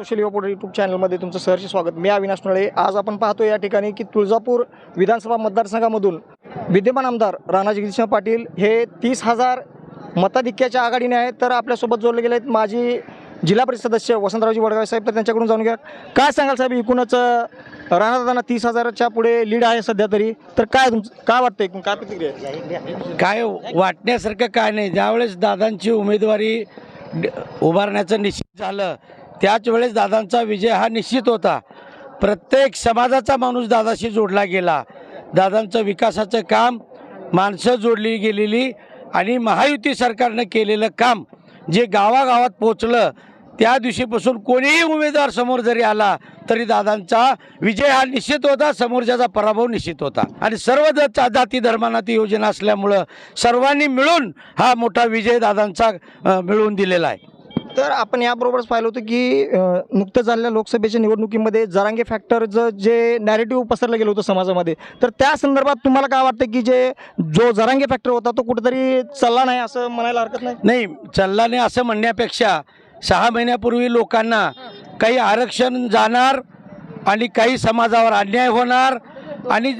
कुशल युवा यूट्यूब चॅनलमध्ये तुमचं सहर्ष स्वागत. मी अविनाश नळे. आज आपण पाहतो या ठिकाणी की तुळजापूर विधानसभा मतदारसंघामधून विद्यमान आमदार राणा जगदीशसिंह पाटील हे तीस हजार मताधिक्याच्या आघाडीने आहेत. तर आपल्यासोबत जोडले गेले आहेत माजी जिल्हा परिषद सदस्य वसंतरावजी वडगाव साहेब. तर त्यांच्याकडून जाणून घ्या. काय सांगाल साहेब एकूणच राणादादांना तीस हजाराच्या पुढे लीड आहे सध्या तरी. तर काय तुमचं काय वाटतं एकूण? काय प्रतिक्रिया काय वाटण्यासारखं काय नाही. ज्यावेळेस दादांची उमेदवारी उभारण्याचं निश्चित झालं त्याच वेळेस दादांचा विजय हा निश्चित होता. प्रत्येक समाजाचा माणूस दादाशी जोडला गेला. दादांचं विकासाचं काम माणसं जोडली गेलेली आणि महायुती सरकारनं केलेलं काम जे गावागावात पोचलं त्या दिवशीपासून कोणीही उमेदवार समोर जरी आला तरी दादांचा विजय हा निश्चित होता समोरच्याचा पराभव निश्चित होता. आणि सर्व ज- जाती धर्मांना ती योजना असल्यामुळं सर्वांनी मिळून हा मोठा विजय दादांचा मिळवून दिलेला आहे. तर आपण याबरोबरच पाहिलं होतं की नुकतं झालेल्या लोकसभेच्या निवडणुकीमध्ये जरांगे फॅक्टरचं जे नॅरेटिव्ह पसरलं गेलं होतं समाजामध्ये तर त्या संदर्भात तुम्हाला काय वाटतं की जे जो जरांगे फॅक्टर होता तो कुठेतरी चालला नाही असं म्हणायला हरकत नाही? नाही चल्लाने असं म्हणण्यापेक्षा सहा महिन्यापूर्वी लोकांना काही आरक्षण जाणार आणि काही समाजावर अन्याय होणार आणि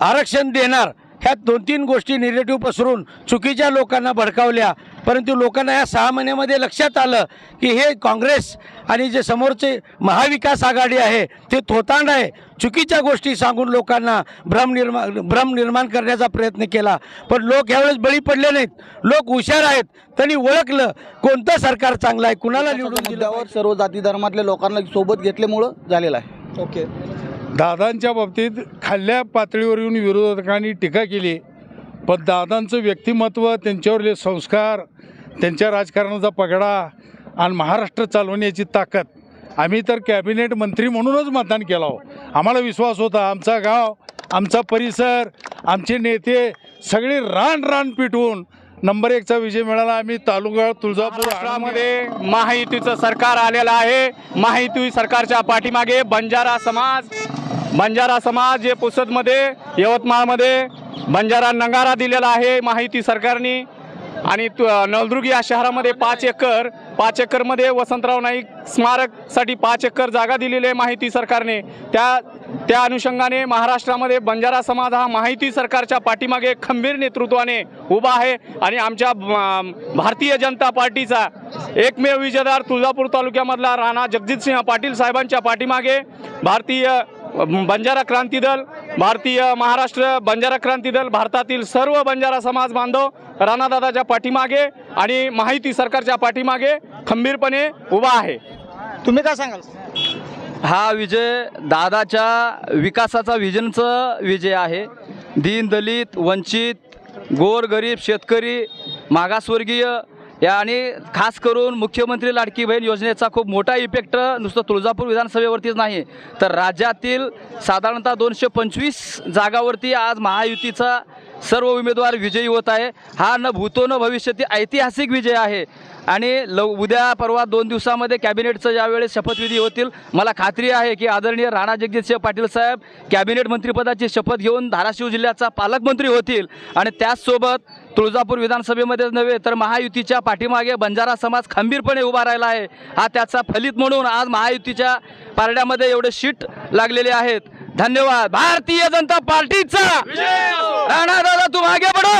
आरक्षण देणार ह्या दोन तीन गोष्टी निगेटिव्ह पसरून चुकीच्या लोकांना भडकावल्या. परंतु लोकांना या सहा महिन्यामध्ये लक्षात आलं की हे काँग्रेस आणि जे समोरचे महाविकास आघाडी आहे ते थोतांड आहे. चुकीच्या गोष्टी सांगून लोकांना भ्रम निर्माण भ्रम निर्माण करण्याचा प्रयत्न केला. पण लोक यावेळेस बळी पडले नाहीत. लोक हुशार आहेत. त्यांनी ओळखलं कोणतं सरकार चांगलं आहे कुणाला निवडून दिलं मुद्द्यावर सर्व जाती धर्मातल्या लोकांना सोबत घेतल्यामुळं झालेला आहे. ओके. दादांच्या बाबतीत खाल्ल्या पातळीवर येऊन विरोधकांनी टीका केली. पण दादांचं व्यक्तिमत्व त्यांच्यावरले संस्कार त्यांच्या राजकारणाचा पगडा आणि महाराष्ट्र चालवण्याची ताकद आम्ही तर कॅबिनेट मंत्री म्हणूनच मतदान केलं हो आम्हाला विश्वास होता आमचा गाव आमचा परिसर आमचे नेते सगळे रान रान पिटवून नंबर एकचा विजय मिळाला. आम्ही तालुका तुळजापूर महाराष्ट्रामध्ये महायुतीचं सरकार आलेलं आहे. महायुती सरकारच्या पाठीमागे बंजारा समाज बंजारा समाज हे पुसदमध्ये यवतमाळमध्ये बंजारा नंगारा दिलेला आहे माहिती सरकारने. आणि नळदुर्ग या शहरामध्ये पाच एकर पाच एकरमध्ये वसंतराव नाईक स्मारकसाठी पाच एकर जागा दिलेली आहे माहिती सरकारने. त्या त्या अनुषंगाने महाराष्ट्रामध्ये बंजारा समाज हा माहिती सरकारच्या पाठीमागे खंबीर नेतृत्वाने उभा आहे. आणि आमच्या भारतीय जनता पार्टीचा एकमेव विजेदार तुळजापूर तालुक्यामधला राणा जगजितसिंह पाटील साहेबांच्या पाठीमागे भारतीय बंजारा क्रांती दल भारतीय महाराष्ट्र बंजारा क्रांती दल भारतातील सर्व बंजारा समाज बांधव राणादादाच्या पाठीमागे आणि माहिती सरकारच्या पाठीमागे खंबीरपणे उभा आहे. तुम्ही काय सांगाल? हा विजय दादाच्या विकासाचा विजनचा विजय आहे. दीन दलित वंचित गोर गरीब शेतकरी मागासवर्गीय या आणि खास करून मुख्यमंत्री लाडकी बहीण योजनेचा खूप मोठा इफेक्ट नुसतं तुळजापूर विधानसभेवरतीच नाही. तर राज्यातील साधारणतः दोनशे पंचवीस जागावरती आज महायुतीचा सर्व उमेदवार विजयी होत आहे. हा न भूतो न भविष्यातील ऐतिहासिक विजय आहे. आणि लव उद्या परवा दोन दिवसामध्ये कॅबिनेटचं ज्यावेळेस शपथविधी होतील मला खात्री आहे की आदरणीय राणा जगजितसिंह पाटील साहेब कॅबिनेट मंत्रिपदाची शपथ घेऊन धाराशिव जिल्ह्याचा पालकमंत्री होतील. आणि त्याचसोबत तुळजापूर विधानसभेमध्येच नव्हे तर महायुतीच्या पाठीमागे बंजारा समाज खंबीरपणे उभा राहिला आहे. हा त्याचा फलित म्हणून आज महायुतीच्या पारड्यामध्ये एवढे शीट लागलेले आहेत. धन्यवाद. भारतीय जनता पार्टीचा! राणा दादा तुम आगे बढो